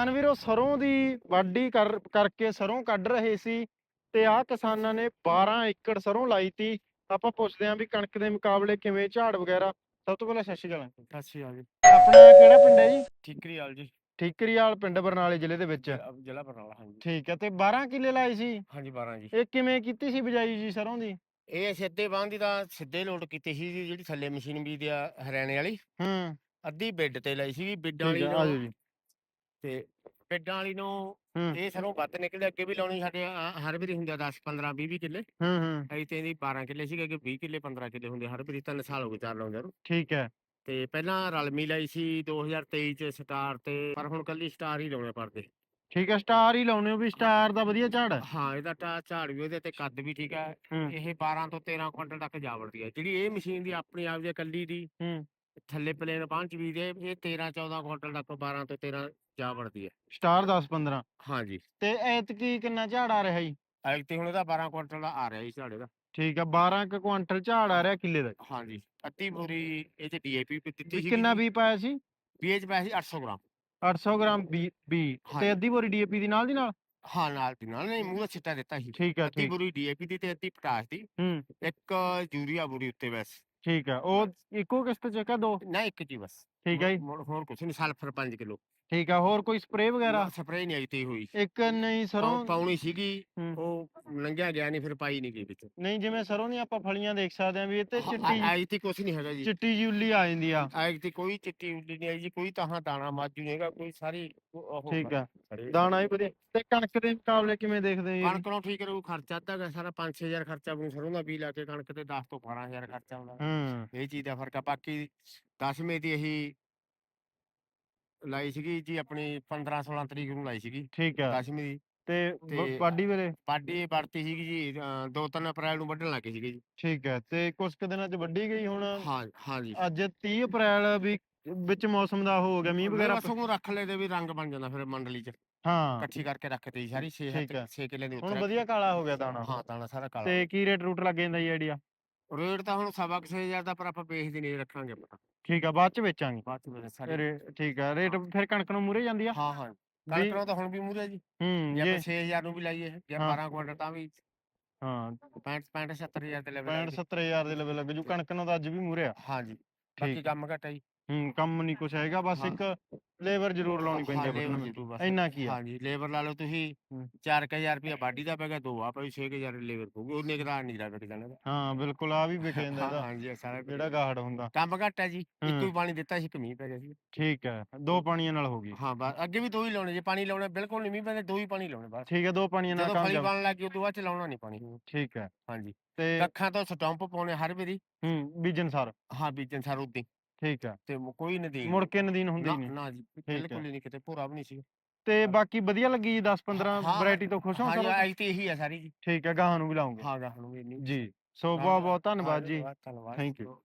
ਕਿਸਾਨ ਵੀਰੋ ਸਰੋਂ ਦੀ ਵਾਢੀ ਕਰ ਕਰਕੇ ਸਰੋਂ ਕੱਢ ਰਹੇ ਸੀ ਤੇ ਆਹ ਕਿਸਾਨਾਂ ਨੇ 12 ਏਕੜ ਸਰੋਂ ਲਾਈ ਤੀ। ਆਪਾਂ ਪੁੱਛਦੇ ਆਂ ਵੀ ਕਣਕ ਦੇ ਮੁਕਾਬਲੇ ਕਿਵੇਂ ਝਾੜ ਵਗੈਰਾ ਸਭ ਤੋਂ ਪਹਿਲਾਂ ਸਤਿ ਸ਼੍ਰੀ ਅਕਾਲ। ਅੰਕਲ। ਸਤਿ ਸ਼੍ਰੀ ਅਕਾਲ ਜੀ। ਆਪਣਾ ਕਿਹੜਾ ਪਿੰਡ ਹੈ ਜੀ? ਠੀਕਰੀ ਵਾਲ ਜੀ। ਠੀਕਰੀਵਾਲ ਪਿੰਡ ਬਰਨਾਲੇ ਜ਼ਿਲ੍ਹੇ ਦੇ ਵਿੱਚ। ਜ਼ਿਲ੍ਹਾ ਬਰਨਾਲਾ ਹਾਂਜੀ। ਠੀਕ ਹੈ ਤੇ 12 ਕਿੱਲੇ ਲਾਏ ਸੀ? ਹਾਂਜੀ 12 ਜੀ। ਇਹ ਕਿਵੇਂ ਕੀਤੀ ਸੀ ਬਿਜਾਈ ਜੀ ਸਰੋਂ ਦੀ? ਇਹ ਸਿੱਧੇ ਬਾਂਹ ਦੀ ਸਿੱਧੇ ਲੋਡ ਕੀਤੀ ਸੀ ਜਿਹੜੀ ਥੱਲੇ ਮਸ਼ੀਨ ਵੀ ਆ ਹਰਿਆਣੇ ਵਾਲੀ। ਹੂੰ। ਅੱਧੀ ਬਿੱਡ ਤੇ ਲਈ ਸੀਗੀ ਬਿੱਡਾਂ ਵਾਲੀ ਤੇ ਬਿੱਡਾਂ ਵਾਲੀ ਨੂੰ ਹੂੰ। ਇਹ ਸਰੋਂ ਵੱਧ ਨਿਕਲੇ ਅੱਗੇ ਵੀ ਲਾਉਣੀ ਸਾਡੇ ਆ- ਹਰ ਵਾਰੀ ਹੁੰਦਾ 10 15 20 20 ਕਿੱਲੇ। ਹੂੰ ਹੂੰ। ਅਸੀਂ ਤੇ ਇਹਦੀ 12 ਕਿੱਲੇ ਸੀਗੇ ਅੱਗੇ 20 ਕਿੱਲੇ 15 ਕਿੱਲੇ ਹੁੰਦੇ ਹਰ ਵਾਰੀ ਤਿੰਨ ਸਾਲ ਹੋ ਗਏ ਚਾਰ ਲਾਉਂਦੇ ਨੂੰ। ਠੀਕ ਹੈ। ਤੇ ਪਹਿਲਾਂ ਰਲਮੀ ਲਈ ਸੀ 2023 ਚ ਸਟਾਰ ਤੇ ਪਰ ਹੁਣ ਕੱਲੀ ਸਟਾਰ ਹੀ ਲਾਉਣੇ ਪੜਦੇ। ਠੀਕ ਹੈ ਸਟਾਰ ਹੀ ਲਾਉਣੇ ਹੋ ਵੀ ਸਟਾਰ ਦਾ ਵਧੀਆ ਝਾੜ। ਹੈ ਹਾਂ ਇਹਦਾ ਟਾ ਝਾੜ ਵੀ ਉਹਦੇ ਤੇ ਕੱਦ ਵੀ ਠੀਕ ਹੈ। ਹੂੰ। ਇਹ 12 ਤੋਂ 13 ਕੁਇੰਟਲ ਤੱਕ ਜਾ ਵੜਦੀ ਹੈ। ਜਿਹੜੀ ਇਹ ਮਸ਼ੀਨ ਦੀ ਆਪਣੀ ਆਪ ਦੀ ਕੱਲੀ ਦੀ ਹੂੰ। ਥੱਲੇ ਪਲੇਨ ਪੰਚ ਵੀ ਦੇ ਇਹ 13 14 ਕੁਇੰਟਲ ਤੱਕ 12 ਤੋਂ 13 ਜਾ ਵੜਦੀ ਹੈ। ਸਟਾਰ 10 15 ਹਾਂਜੀ। ਤੇ ਐਤਕੀ ਕਿੰਨਾ ਝਾੜ ਆ ਰਿਹਾ ਜੀ? ਤੇ ਹੁਣ ਇਹਦਾ 12 ਕੁਇੰਟਲ ਦਾ ਆ ਰਿਹਾ ਜੀ ਝਾੜੇ ਦਾ ਠੀਕ ਹੈ 12 ਕੁ ਝਾੜ ਆ ਰਿਹਾ ਕਿੱਲੇ ਦਾ। ਹਾਂਜੀ ਅੱਧੀ ਬੋਰੀ ਇਹ ਚ ਡੀਏਪੀ ਦਿੱਤੀ ਸੀ ਕਿੰਨਾ ਵੀ ਪਾਇਆ ਸੀ? ਪੀਐਚ ਪਾਇਆ ਸੀ 800 ਗ੍ਰਾਮ। 800 ਗ੍ਰਾਮ ਬੀ ਤੇ। ਅੱਧੀ ਬੋਰੀ ਡੀਏਪੀ ਦੀ ਨਾਲ ਦੀ ਨਾਲ? ਹਾਂ ਨਾਲ ਦੀ ਨਾਲ ਨਹੀਂ ਮੂੰਹ ਛਿੱਟਾ ਦਿੱਤਾ ਸੀ। ਠੀਕ ਹੈ ਅੱਧੀ ਬੋਰੀ ਡੀਏਪੀ ਦੀ ਤੇ ਅੱਧੀ ਪਟਾਸ ਦੀ। ਹੂੰ। ਇੱਕ ਯੂਰੀਆ ਬੋਰੀ ਉੱਤੇ ਬਸ। ਠੀਕ ਹੈ ਉਹ ਇੱਕੋ ਕਿਸ਼ਤ ਚ ਕਾ ਦੋ? ਨਾ ਇੱਕ ਜੀ ਬਸ ਠੀਕ ਹੈ ਜੀ। ਹੋਰ- ਹੋਰ ਕੁਛ ਨਹੀਂ ਸਲਫਰ 5 ਕਿਲੋ। ਠੀਕ ਹੈ ਹੋਰ ਕੋਈ ਸਪਰੇ ਵਗੈਰਾ? ਸਪਰੇ ਨਹੀਂ ਆਈ ਤੇ ਹੋਈ। ਇੱਕ ਨਹੀਂ ਸਰੋਂ ਪਾਉ- ਪਾਉਣੀ ਸੀਗੀ ਹੂੰ। ਉਹ ਲੰਘਿਆ ਗਿਆ ਨਹੀਂ ਫਿਰ ਪਾਈ ਨਹੀਂ ਗਈ ਵਿੱਚ। ਨਹੀਂ ਜਿਵੇਂ ਸਰੋਂ ਦੀਆਂ ਆਪਾਂ ਫਲੀਆਂ ਦੇਖ ਸਕਦੇ ਆਂ ਵੀ ਇਹ ਤੇ ਚਿੱਟੀ ਆਈ ਤੇ ਕੁਛ ਨਹੀਂ ਹੈਗਾ ਜੀ। ਚਿੱਟੀ ਜਿਹੀ ਉੱਲੀ ਆ ਜਾਂਦੀ ਆ। ਆਈ ਤੇ ਕੋਈ ਚਿੱਟੀ ਉੱਲੀ ਨਹੀਂ ਆਈ ਜੀ ਕੋਈ ਤਾਂ ਦਾਣਾ ਮਾਜੂ ਨਹੀਂ ਹੈਗਾ ਕੋਈ ਸਾਰੀ ਉਹ- ਠੀਕ ਆ। ਖੜੇ। ਦਾਣਾ ਵੀ ਵਧੀਆ। ਤੇ ਕਣਕ ਦੇ ਮੁਕਾਬਲੇ ਕਿਵੇਂ ਦੇਖਦੇ ਜੀ? ਕਣਕ ਨੂੰ ਠੀਕ ਰਹੂ ਖਰਚਾ ਅੱਧਾ ਕੁ ਸਾਰਾ 5-6000 ਖਰਚਾ ਬਣੂ ਸਰੋਂ ਦਾ ਬੀਜ ਲਾ ਕੇ ਕਣਕ ਤੇ 10 ਤੋਂ 12000 ਖਰਚਾ ਆਉਂਦਾ ਹੂੰ। ਇਹ ਚੀਜ਼ ਦਾ ਫ਼ਰਕ ਆ ਬਾਕੀ 10ਵੇਂ ਦੀ ਇਹੀ ਲਾਈ ਸੀਗੀ ਜੀ ਆਪਣੀ 15-16 ਤਰੀਕ ਨੂੰ ਲਾਈ ਸੀਗੀ ਠੀਕ ਹੈ 10ਵੇਂ ਦੀ। ਤੇ ਬ- ਤੇ- ਵਾਢੀ ਵੇਲੇ? ਪਾਡੀ ਵਰਤੀ ਸੀਗੀ ਜੀ 2-3 ਅਪ੍ਰੈਲ ਨੂੰ ਵੱਢਣ ਲੱਗੇ ਸੀਗੇ ਜੀ। ਠੀਕ ਹੈ ਤੇ ਕੁਝ ਕੁ ਦਿਨਾਂ ਚ ਵੱਢੀ ਗਈ ਹੁਣ? ਹਾਂ ਹਾਂ ਜੀ। ਅੱਜ 30 ਅਪ੍ਰੈਲ ਵੀ ਵਿੱਚ ਮੌਸਮ ਦਾ ਉਹ ਹੋ ਗਿਆ ਮੀਂਹ ਵਗੈਰਾ ਬਸ ਉਹਨੂੰ ਰੱਖ ਲੈ ਦੇ ਵੀ ਰੰਗ ਬਣ ਜਾਂਦਾ ਫਿਰ ਮੰਡਲੀ ਚ। ਹਾਂ। ਇਕੱਠੀ ਕਰਕੇ ਰੱਖਤੀ ਸਾਰੀ 6 ਠੀਕ ਹੈ। 6 ਕਿੱਲੇ ਦੇ ਹੁਣ ਵਧੀਆ ਕਾਲਾ ਹੋ ਗਿਆ ਦਾਣਾ। ਹਾਂ ਦਾਣਾ ਸਾਰਾ ਕਾਲਾ ਤੇ ਕੀ ਰੇਟ ਰੂਟ ਲੱਗ ਜਾਂਦਾ ਜੀ ਆਈਡੀਆ? ਰੇਟ ਤਾਂ ਹੁਣ ਸਵਾ ਕੁ ਛੇ ਹਜ਼ਾਰ ਦਾ ਪਰ ਆਪਾਂ ਵੇਚਦੇ ਨਹੀਂ ਰੱਖਾਂਗੇ ਆਪਾਂ ਠੀਕ ਆ ਬਾਅਦ ਚ ਵੇਚਾਂਗੇ। ਬਾਅਦ ਚ ਸਾਰੇ ਰੇ- ਠੀਕ ਆ ਰੇਟ ਫਿਰ ਕਣਕ ਨੂੰ ਮੂਰੇ ਜਾਂਦੀ ਆ। ਹਾਂ ਹਾਂ। ਵੀ- ਕਣਕ ਨੂੰ ਤਾਂ ਹੁਣ ਵੀ ਮੂਰੇ ਜੀ। ਹੂੰ ਜੇ ਜੇ ਆਪਾਂ 6000 ਨੂੰ ਵੀ ਲਾਈਏ ਜੇ ਹਾਂ। 12 ਕੁਇੰਟਲ ਤਾਂ ਵੀ ਹਾਂ। 65 65 70000 ਦੇ ਲੈਵਲ 65 70000 ਦੇ ਲੈਵਲ ਲੱਗ ਜੂ ਕਣਕ ਨੂੰ ਤਾਂ ਅੱਜ ਵੀ ਮੂਰੇ ਆ। ਹਾਂ ਜੀ। ਬਾਕੀ ਠੀਕ ਕੰਮ ਘਟਾ ਜੀ। ਹੂੰ ਕੰਮ ਨਹੀਂ ਕੁਛ ਹੈਗਾ ਬਸ ਹਾਂ। ਇੱਕ ਲੇਬਰ ਜ਼ਰੂਰ ਲਾਉਣੀ ਪੈਂਦੀ ਹਾਂ, ਬਸ। ਇੰਨਾ ਕੀ ਆ ਹਾਂ ਜੀ ਲੇਬਰ ਲਾ ਲਓ ਤੁਸੀਂ ਹੂੰ। 4000 ਰੁਪਏ ਬਾਡੀ ਦਾ ਪੈਗਾ ਦੋ ਆ ਪਈ 6000 ਲੇਬਰ ਪਊਗੀ ਉਹਨੇ ਕਿਦਾ ਨਹੀਂ ਲੱਗ ਜਾਣਾ ਇਹਦਾ। ਹਾਂ ਬਿਲਕੁਲ ਆ ਵੀ ਵਿਕ ਜਾਂਦਾ ਹਾਂ ਇਹਦਾ ਹਾਂ ਜੀ ਇਹ ਸਾਰਾ। ਜਿਹੜਾ ਗਾਹੜ ਹੁੰਦਾ ਕੰਮ ਘੱਟ ਹੈ ਜੀ ਇੱਕੋ ਹੂੰ। ਹੀ ਪਾਣੀ ਦਿੱਤਾ ਸੀ ਕਮੀ ਪੈ ਗਿਆ ਸੀ ਠੀਕ ਹੈ ਦੋ ਪਾਣੀਆਂ ਨਾਲ ਹੋ ਗਈ ਹਾਂ ਬਸ ਅੱਗੇ ਵੀ ਦੋ ਹੀ ਲਾਉਣੇ ਜੇ ਪਾਣੀ ਲਾਉਣਾ ਬਿਲਕੁਲ ਨਹੀਂ ਮੀਂਹ ਪੈਂਦੇ ਦੋ ਹੀ ਪਾਣੀ ਲਾਉਣੇ ਬਸ ਠੀਕ ਹੈ ਦੋ ਪਾਣੀਆਂ ਨਾਲ ਜਦੋਂ ਕੰਮ ਫਲੀ ਚੱਲ ਬਣ ਲੱਗੀ ਉਦੋਂ ਬਾਅਦ ਚ ਲਾਉਣਾ ਨਹੀਂ ਪਾਣੀ ਠੀਕ ਹੈ ਹਾਂਜੀ ਤੇ ਕੱਖਾਂ ਤੋਂ ਸਟੰਪ ਪਾਉਣੇ ਹਰ ਵਾਰੀ ਹੂੰ ਬੀਜਨ ਸਾਰ ਹਾਂ ਬੀਜਣ ਸਾਰ ਉਦੋਂ ਠੀਕ ਹੈ। ਤੇ ਕੋਈ ਨਦੀ ਮੁੜ ਕੇ ਨਦੀਨ ਹੁੰਦੀ ਨਹੀਂ। ਨਾ ਜੀ। ਬਿਲਕੁਲ ਹੀ। ਨਹੀਂ ਕਿਤੇ ਪੂਰਾ ਵੀ ਨਹੀਂ ਸੀ। ਤੇ ਬਾਕੀ ਵਧੀਆ ਲੱਗੀ ਜੀ 10 15 ਹਾਂ, ਵੈਰਾਈਟੀ ਤੋਂ ਖੁਸ਼ ਹੋ ਹਾਂ ਆਈ ਤੇ ਇਹੀ ਹੈ ਸਾਰੀ ਜੀ। ਠੀਕ ਹੈ ਗਾਹਾਂ ਨੂੰ ਵੀ ਲਾਉਂਗੇ। ਹਾਂ ਗਾਹ ਨੂੰ ਵੀ ਜੀ ਸੋ ਬਹੁਤ ਬਹੁਤ ਧੰਨਵਾਦ ਜੀ। Thank you.